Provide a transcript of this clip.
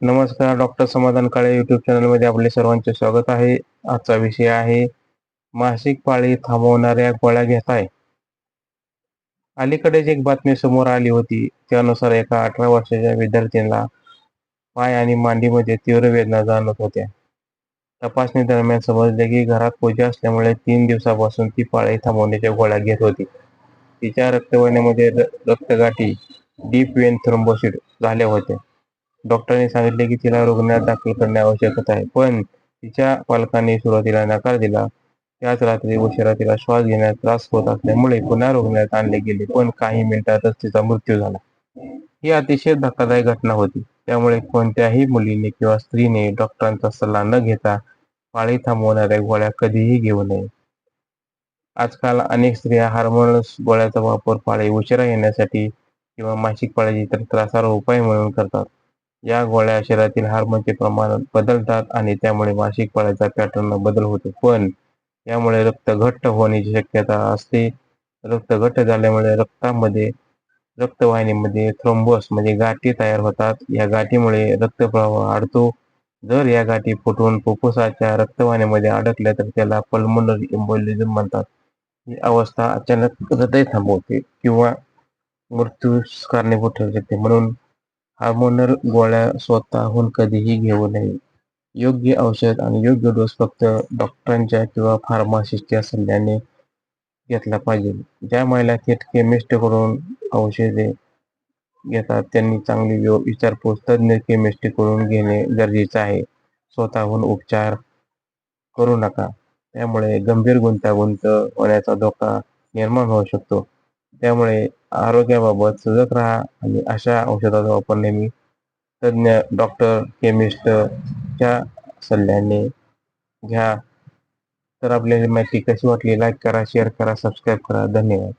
नमस्कार डॉक्टर समाधान काळे युट्यूब चॅनलमध्ये आपले सर्वांचे स्वागत आहे. आजचा विषय आहे मासिक पाळी थांबवणाऱ्या गोळ्या घेत आहे. अलीकडेच एक बातमी समोर आली होती त्यानुसार एका अठरा वर्षाच्या विद्यार्थ्यांना पाय आणि मांडीमध्ये तीव्र वेदना जाणवत होत्या. तपासणी दरम्यान समजले की घरात पूजा असल्यामुळे तीन दिवसापासून ती पाळी थांबवण्याच्या गोळ्या घेत होती. तिच्या रक्तवाहिन्यामध्ये रक्तगाठी डीप वेन थ्रोम्बोसिड झाल्या होत्या. डॉक्टरांनी सांगितले की तिला रुग्णालयात दाखल करणे आवश्यक आहे. पण तिच्या पालकांनी सुरुवातीला नकार दिला. त्याच रात्री उशिरा तिला श्वास घेण्यास त्रास होत असल्यामुळे पुन्हा रुग्णालयात आणले गेले पण काही मिनिटातच तिचा मृत्यू झाला. ही अतिशय धक्कादायक घटना होती. त्यामुळे कोणत्याही मुलीने किंवा स्त्रीने डॉक्टरांचा सल्ला न घेता पाळी थांबवणाऱ्या गोळ्या कधीही घेऊ नये. आजकाल अनेक स्त्रिया हार्मोनल्स गोळ्याचा वापर पाळी उशिरा येण्यासाठी किंवा मासिक पाळीची इतर त्रासावर उपाय म्हणून करतात. या गोळ्या शरीरातील हार्मोनचे प्रमाण बदलतात आणि त्यामुळे मासिक पाळीचा पॅटर्न बदल होतो. पण यामुळे रक्त घट्ट होण्याची शक्यता असते. रक्त घट्ट झाल्यामुळे रक्तामध्ये रक्तवाहिनीमध्ये थ्रोम्बोस म्हणजे गाठी तयार होतात. या गाठीमुळे रक्तप्रवाह वाढतो. जर या गाठी फुटून फुफ्फुसाच्या रक्तवाहिनीमध्ये अडकल्या तर त्याला पल्मोनरी एम्बोलिझम म्हणतात. ही अवस्था अचानक हृदय थांबवते किंवा मृत्यूस कारणीभूत ठरू शकते म्हणून हार्मोनल गोळ्या स्वतःहून कधीही घेऊ नये. योग्य औषध आणि योग्य डोस फक्त डॉक्टरांच्या किंवा फार्मासिस्टच्या सल्ल्याने घेतला पाहिजे. ज्या महिला थेट केमिस्टकडून औषधे घेतात त्यांनी चांगली व्य- विचारपूस तज्ज्ञ केमिस्ट्रीकडून घेणे गरजेचे आहे. स्वतःहून उपचार करू नका. त्यामुळे गंभीर गुंतागुंत होण्याचा धोका निर्माण होऊ शकतो. त्यामुळे आरोग्याबाबत सजग राहा आणि अशा औषधाचा वापर नेहमी तज्ज्ञ डॉक्टर केमिस्टच्या सल्ल्याने घ्या. तर आपल्याला माहिती कशी वाटली? लाईक करा शेअर करा सबस्क्राईब करा. धन्यवाद.